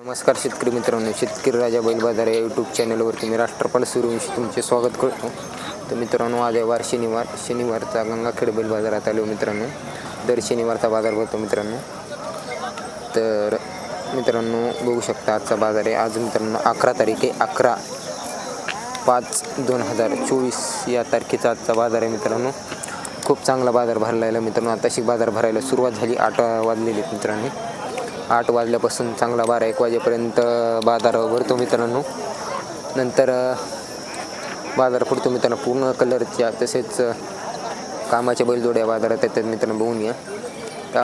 नमस्कार शेतकरी मित्रांनो शेतकरी राजा बैल बाजार या यूट्यूब चॅनलवरती मी राष्ट्रपाल सूर्यवंशी तुमचे स्वागत करतो. तर मित्रांनो आज आहे वार शनिवार शनिवारचा गंगाखेड बैल बाजारात आलो मित्रांनो. दर शनिवारचा बाजार भरतो मित्रांनो. तर मित्रांनो बघू शकता आजचा बाजार आहे. आज मित्रांनो अकरा तारीख आहे. अकरा पाच दोन हजार चोवीस या तारखेचा आजचा बाजार आहे मित्रांनो. खूप चांगला बाजार भरला मित्रांनो. आताशी बाजार भरायला सुरुवात झाली. आठ वाजलेली आहेत मित्रांनो. आठ वाजल्यापासून चांगला बारा एक वाजेपर्यंत बाजार भरतो मित्रांनो. नंतर बाजार पडतो मित्रांनो. पूर्ण कलरच्या तसेच कामाच्या बैलजोड्या बाजारात येतात मित्रांनो. बघून घ्या.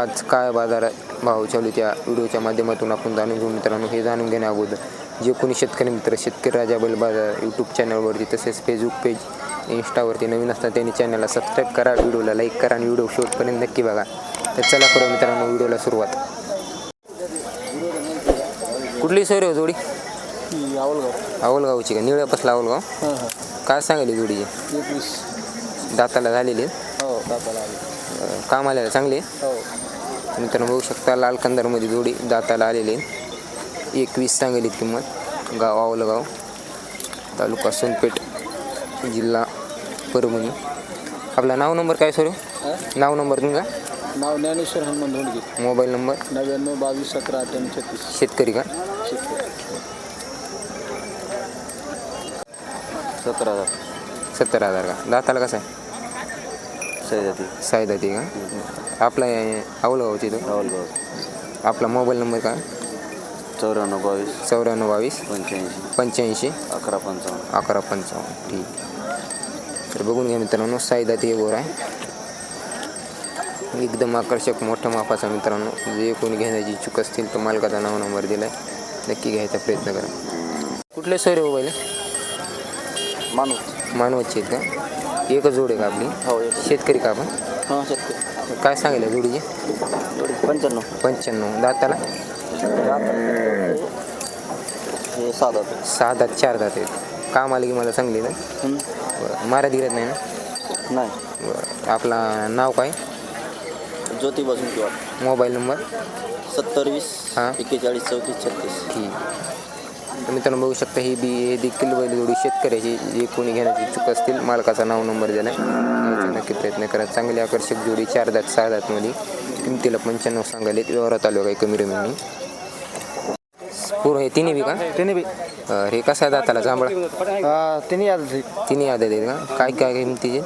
आज काय बाजार भाव चालू त्या व्हिडिओच्या माध्यमातून आपण जाणून घेऊ मित्रांनो. हे जाणून घेण्या अगोदर जे कोणी शेतकरी मित्र शेतकरी राजा बैल बाजार यूट्यूब चॅनलवरती तसेच फेसबुक पेज इंस्टावरती नवीन असतात त्यांनी चॅनलला सबस्क्राईब करा व्हिडिओला लाईक करा आणि व्हिडिओ शोधपर्यंत नक्की बघा. तर चला करू मित्रांनो व्हिडिओला सुरुवात. कुठली सोय रे जोडी? आवलगाव. आवलगावची का? निळ्या पसला आवलगाव? हां हां. काय सांगितली जोडीची? एकवीस. दाताला झालेली हो दाताला आले अं, काम आलेलं चांगली आहे. हो. मित्रांनो बघू शकता लाल कंदारमध्ये जोडी दाताला आलेली आहे. एकवीस सांगली किंमत. गाव आवलगाव. तालुका सोनपेठ जिल्हा परभणी. आपला नाव नंबर काय सर? नाव नंबर तुमचा? नाव ज्ञानेश्वर हनुमान धोंडगे मोबाईल नंबर? नव्याण्णव बावीस सतरा अठ्ठ्याण्णव छत्तीस. शेतकरी का? सतरा हजार. सत्तर हजार का? दाताला कसा आहे? सह्याद्री ती का? आपला आवलगावची तो? आवलगाव आपला मोबाईल नंबर काय? चौऱ्याण्णव बावीस. चौऱ्याण्णव बावीस. पंच्याऐंशी. पंच्याऐंशी. अकरा पंचावन्न. अकरा पंचावन्न. ठीक. तर बघून घ्या मित्रांनो साईदा ते गोर आहे. एकदम आकर्षक मोठ्या मापाचा मित्रांनो. जे कोणी घेण्याची इच्छुक असतील तर मालकाचा नाव नंबर दिला आहे नक्की घ्यायचा प्रयत्न करा. कुठले सोयरे बैल माणूस. मानवतचे आहेत का? एकच जोड आहे का आपली? हो शेतकरी का आपण? हां शेतकरी. काय सांगितलं जोडीचे? पंच्याण्णव. पंच्याण्णव. दाताला? हे सात सहा दात चार दात आहेत. काम आले की मला चांगली ना? बरं मारा गिरत नाही ना? नाही. आपला नाव काय? ज्योती बसून किंवा मोबाईल नंबर? सत्तर वीस हां. एक्केचाळीस चौतीस छत्तीस. ठीक. तर मित्रांनो बघू शकता ही बी हे देखील बैलजोडी शेतकऱ्याची जे कोणी घेण्याची इच्छुक असतील मालकाचा नाव नंबर दिला नक्की प्रयत्न करा. चांगली आकर्षक जोडी चार दात सहा दातमध्ये. किमतीला पंच्याण्णव सांगायला व्यवहारात आलो काही कमी रमी पूर्ण हे तिन्ही बी का? त्याने बी. हे कसं आहे दाताला? जांभळा? तिने याद तिन्ही याद आहेत का? काय काय किमतीचे?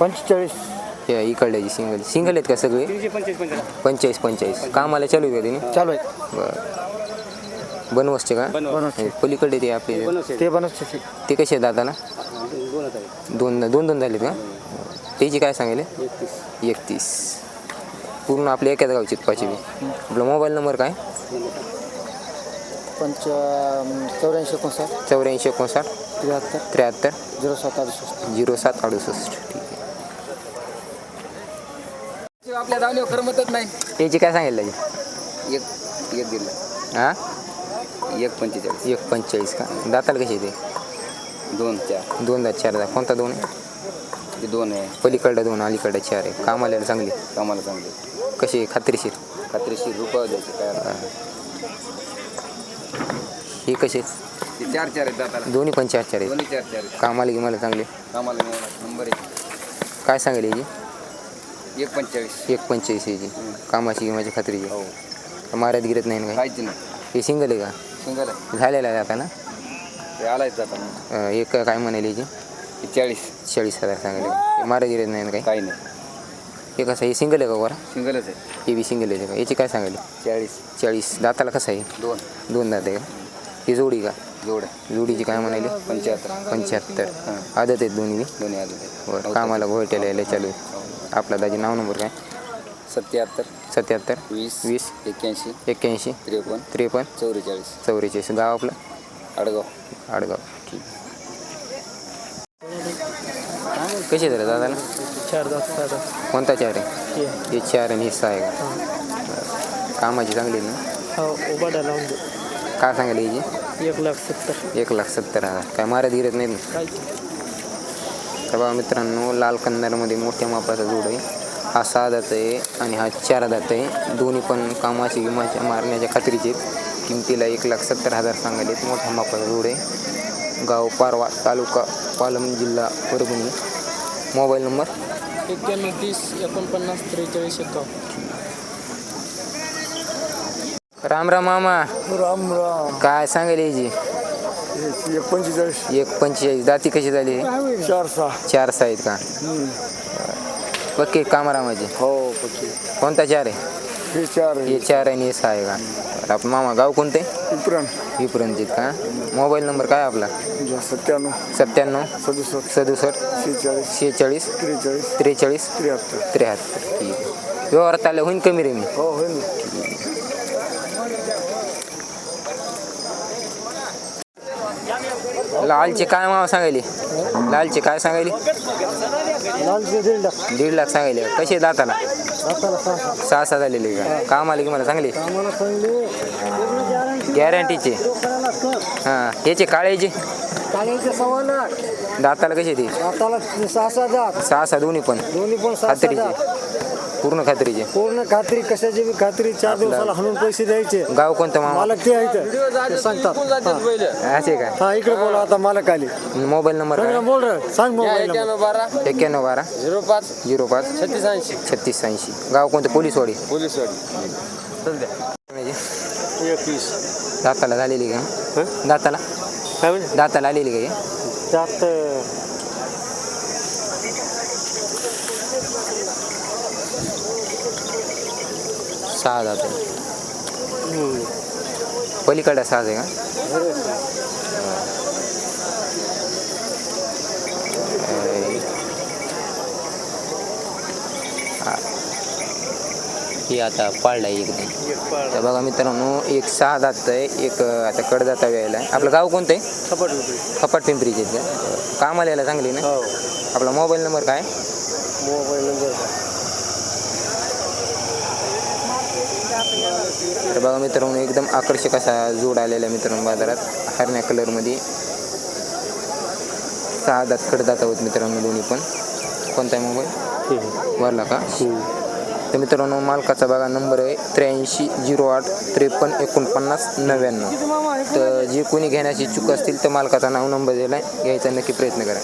पंचेचाळीस. हे इकडल्याची सिंगल सिंगल आहेत का सगळे? पंचेचाळीस पंचेचाळीस. कामाला चालू आहे का तिने? चालू आहे बरं. बनवसचे का. हे पलीकडे ते आपले ते बनवते ते कसे आहेत दादाला? दोन दोन दोन झालेत का? त्याची काय सांगेल एकतीस. पूर्ण आपल्या एकाच गावची आहेत पाचवी. आपला मोबाईल नंबर काय? पंच चौऱ्याऐंशी एकोणसाठ. चौऱ्याऐंशी एकोणसाठ. त्र्याहत्तर. त्र्याहत्तर. झिरो सात अडुसष्ट. झिरो सात अडुसष्ट. ठीक. आपल्या धावण्यावर खरं मतच नाही. त्याची काय सांगेल त्याची एक एक दिलं. हां? एक पंचेचाळीस. एक पंचेचाळीस का? दाताला कशी ते? दोन चार. दोन दात चार दात. कोणता दोन आहे? ते दोन आहे. पलीकडं दोन अलीकडं चार आहे. कामाला चांगली कामाला चांगले कशी खात्रीशीर? खात्रीशीर रुपये द्यायचे काय हां. हे कसे ते चार चार आहेत दाताला. दोन्ही पण चार चार आहेत. दोन्ही चार चार आहेत. कामाला की मला चांगले कामाला नंबर एक. काय सांगेल याची? एक पंचेचाळीस. एक पंचेचाळीस याची कामाची की माझी खात्रीची? हो. मारायत गिरत नाही ना काय काहीच नाही. हे सिंगल आहे का? सिंगल आहे. झालेलं आहे आता ना? ते आलायच जाताना अं, एक काय म्हणाले याची? चाळीस. चाळीस हजार सांगेल. हे मारा गिरत नाही ना काय काही नाही. हे कसं आहे? हे सिंगल आहे का वर? सिंगलच आहे. हे बी सिंगल आहे का? याची काय सांगेल? चाळीस. चाळीस. दाताला कसं आहे? दोन. दोन दात आहे का? ही जोडी का? जोड आहे. जोडीची काय म्हणाले? पंच्याहत्तर. पंच्याहत्तर. हां. आदत आहेत दोन्ही बी? दोन्ही आले वर कामाला घोळट्याला यायला चालू आहे. आपला दाजी नाव नंबर काय? सत्याहत्तर. सत्याहत्तर. वीस. वीस. एक्क्याऐंशी. एक्क्याऐंशी. त्रेपन्न. त्रेपन्न. चौवेचाळीस. चौवेचाळीस. गाव आपलं? आडगाव. आडगाव. ठीक कसे झाले दादाला? चार सात कोणता चार आहे? हे. चार आणि हे सहा आहे का. कामाची चांगली ना? हो लावून काय सांगायला याची एक लाख सत्तर. एक लाख सत्तर हजार. काय मारत गिरत नाहीत ना? तर बघा मित्रांनो लाल कंदारमध्ये मोठ्या मापाचा जोड आहे. हा सहा दात आहे आणि हा चार दात आहे. दोन्ही पण कामाची विमाच्या मारण्याच्या खात्रीचे आहेत. किमतीला एक लाख सत्तर हजार सांगायले मोठा मापाचा रोड आहे. गाव पारवा तालुका पालम जिल्हा परभणी. Mobile number? एक्क्याण्णव तीस एकोणपन्नास त्रेचाळीस एकावन्न. राम राम मामा. राम राम. काय सांगायला याची एक पंचेचाळीस एक पंचेचाळीस. दाती कशी झाली? चार सहा चार सहा आहेत का पक्के कामारामाचे हो पक्की. कोणता चार आहे? हे चार हे चार आहे आणि हे सहा आहे का? बरं, आपण मामा गाव कोणते? विप्रण. विपरणजित का? मोबाईल नंबर काय आपला? सत्त्याण्णव. सत्त्याण्णव. सदुसष्ट. सदुसष्ट. शेहेचाळीस. शेहेचाळीस. त्रेचाळीस. त्रेचाळीस. त्र्याहत्तर. त्र्याहत्तर. ठीक आहे. व्यवहारात आलं होईन कमी रे मी. हो होईल ना लालचे काय मावा सांगायले? लालचे काय सांगायले? लालचे दीड लाख. दीड लाख सांगायले. कसे दाताला? दाताला सहा सहा. झालेले का? काम आले की मला चांगले आम्हाला चांगले गॅरंटीचे हां याचे काळेचे काळ्याचे सव्वा लाख. दाताला कसे ते? दाताला सहा सहा सहा सहा दोन्ही पण. दोन्ही पण खात्रीचे पूर्ण खात्रीचे? पूर्ण खात्री कशाची? बी खात्री चार दिवसाला हाणून पैसे द्यायचे. गाव कोणतं मामा? मालक ते आहेत. ते सांगतात. हा. असे का हा इकडे बोला आता मालक आले मोबाईल नंबर काय? बोल रे सांग मोबाईल नंबर. बारा. एक्क्याण्णव बारा. झिरो पाच. झिरो पाच. छत्तीस ऐंशी. छत्तीस ऐंशी. गाव कोणतं? पोलीसवाडी पोलीसवाडी एकवीस. दाताला झालेली का? दाताला? काय म्हणजे दाताला आलेली का हे? त्यात सहा आहे पलीकडे सहा आहे का? हा. आता पाळला एकदम तर बघा मित्रांनो एक सहा दात आहे एक आता कडदाता वेळेला आहे आपलं गाव कोणतं आहे? खपट खपाट पिंपरीचे कामाला यायला चांगली ना? हो. आपला मोबाईल नंबर काय मोबाईल नंबर तर बघा मित्रांनो एकदम आकर्षक असा जोड आलेला आहे मित्रांनो बाजारात. हरण्या कलरमध्ये सहा दात कडदात आहोत मित्रांनो दोन्ही पण. कोणता आहे मोबाईल? वरला का? तर मित्रांनो मालकाचा बघा नंबर आहे त्र्याऐंशी झिरो आठ त्रेपन्न एकोणपन्नास नव्याण्णव. तर जे कोणी घेण्याची चूक असतील तर मालकाचा नाव नंबर दिला आहे घ्यायचा नक्की प्रयत्न करा.